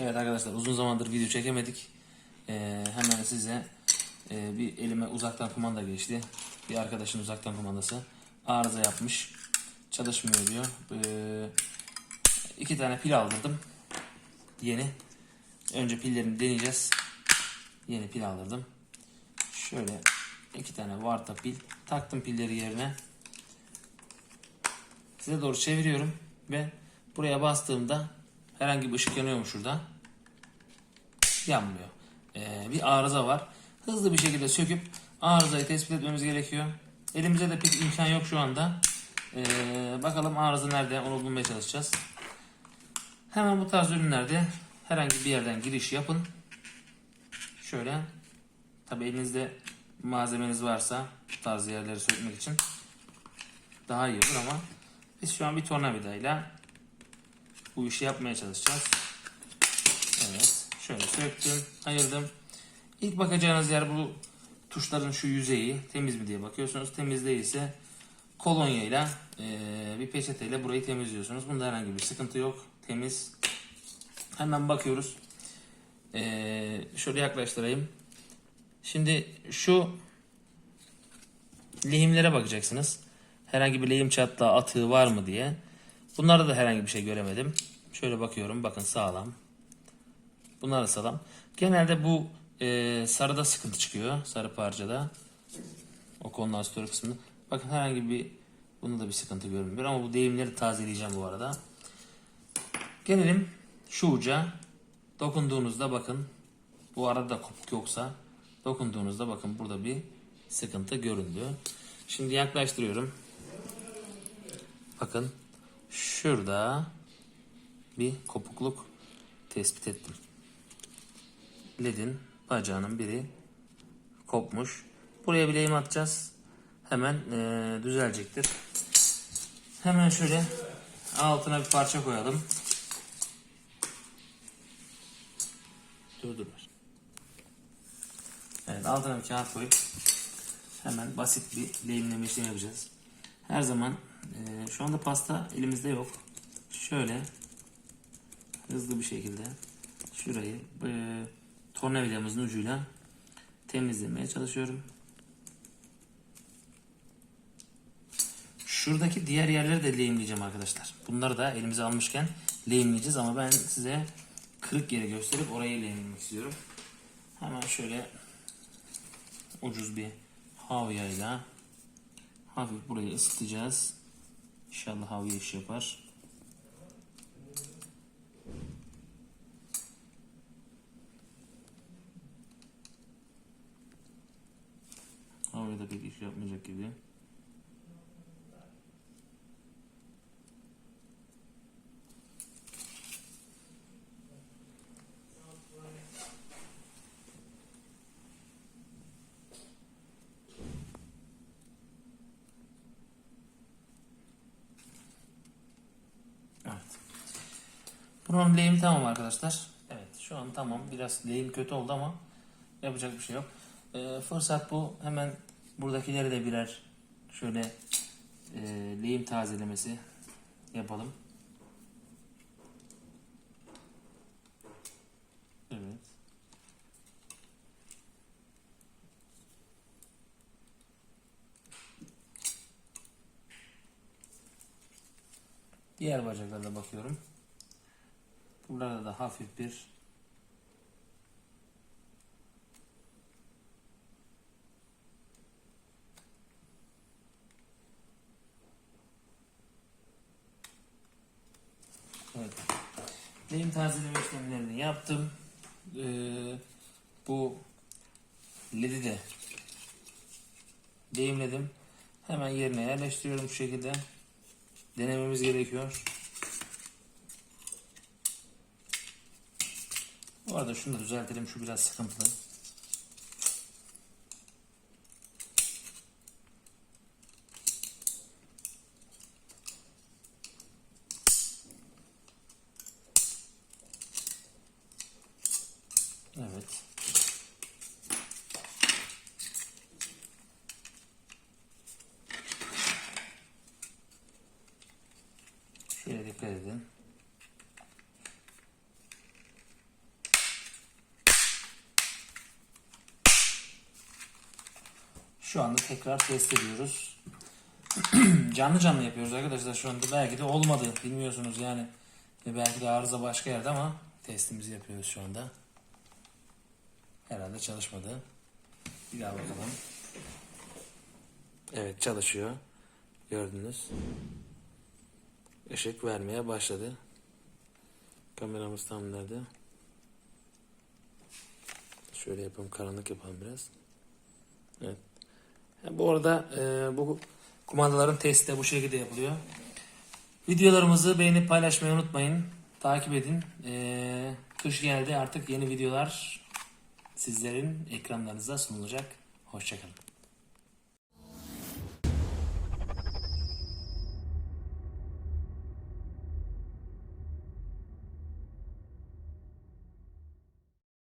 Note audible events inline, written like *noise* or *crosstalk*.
Evet arkadaşlar uzun zamandır video çekemedik. Ee, hemen size e, bir elime uzaktan kumanda geçti. Bir arkadaşın uzaktan kumandası arıza yapmış. Çalışmıyor diyor. Ee, iki tane pil aldırdım. Yeni. Önce pillerini deneyeceğiz. Yeni pil aldırdım. Şöyle iki tane Varta pil. Taktım pilleri yerine. Size doğru çeviriyorum ve buraya bastığımda herhangi bir ışık yanıyor mu şurada? Yanmıyor. Ee, bir arıza var. Hızlı bir şekilde söküp arızayı tespit etmemiz gerekiyor. Elimizde de pek imkan yok şu anda. Ee, bakalım arıza nerede onu bulmaya çalışacağız. Hemen bu tarz ürünlerde herhangi bir yerden giriş yapın. Şöyle. Tabi elinizde malzemeniz varsa bu tarz yerleri sökmek için daha iyi olur ama biz şu an bir tornavidayla bu işi yapmaya çalışacağız. Evet. Şöyle söktüm, ayırdım. İlk bakacağınız yer bu tuşların şu yüzeyi. Temiz mi diye bakıyorsunuz. Temiz değilse kolonya ile bir peçeteyle burayı temizliyorsunuz. Bunda herhangi bir sıkıntı yok. Temiz. Hemen bakıyoruz. Eee, şöyle yaklaştırayım. Şimdi şu lehimlere bakacaksınız. Herhangi bir lehim çatlağı atığı var mı diye. Bunlarda da herhangi bir şey göremedim. Şöyle bakıyorum. Bakın sağlam. Bunlar da sağlam. Genelde bu e, sarıda sıkıntı çıkıyor. Sarı parçada. O kondansatör kısmında. Bakın herhangi bir bunda da bir sıkıntı görünmüyor. Ama bu deyimleri tazeleyeceğim bu arada. Gelelim şu uca. Dokunduğunuzda bakın. Bu arada kopuk yoksa dokunduğunuzda bakın burada bir sıkıntı göründü. Şimdi yaklaştırıyorum. Bakın şurada bir kopukluk tespit ettim. LED'in bacağının biri kopmuş. Buraya bileğimi atacağız. Hemen eee, düzelecektir. Hemen şöyle altına bir parça koyalım. Dur dur. Evet altına bir kağıt koyup hemen basit bir lehimleme işlemi yapacağız. Her zaman eee, şu anda pasta elimizde yok. Şöyle hızlı bir şekilde şurayı eee tornavidamızın ucuyla temizlemeye çalışıyorum. Şuradaki diğer yerleri de lehimleyeceğim arkadaşlar. Bunları da elimize almışken lehimleyeceğiz ama ben size kırık yeri gösterip orayı lehimlemek istiyorum. Hemen şöyle ucuz bir havyayla hafif burayı ısıtacağız. İnşallah havya iş yapar. Havya da pek iş yapmayacak gibi. Evet. Bunun lehim tamam arkadaşlar. Evet şu an tamam. Biraz lehim kötü oldu ama yapacak bir şey yok. Ee, fırsat bu. Hemen buradakileri de birer şöyle e, lehim tazelemesi yapalım. Evet. Diğer bacaklara bakıyorum. Burada da hafif bir Evet. Lehim tazeleme işlemlerini yaptım. Ee, bu ledi de lehimledim. Hemen yerine yerleştiriyorum şu şekilde. Denememiz gerekiyor. Bu arada şunu düzeltelim. Şu biraz sıkıntılı. Evet. Şöyle dikkat edin. Şu anda tekrar test ediyoruz. *clears throat* canlı canlı yapıyoruz arkadaşlar şu anda. Belki de olmadı bilmiyorsunuz yani. E belki de arıza başka yerde ama testimizi yapıyoruz şu anda. Herhalde çalışmadı. Bir daha bakalım. Evet çalışıyor. Gördünüz. Işık vermeye başladı. Kameramız tam nerede? Şöyle yapalım, karanlık yapalım biraz. Evet. Bu arada e, bu kumandaların testi de bu şekilde yapılıyor. Videolarımızı beğenip paylaşmayı unutmayın. Takip edin. E, kış geldi artık yeni videolar sizlerin ekranlarınıza sunulacak. Hoşçakalın.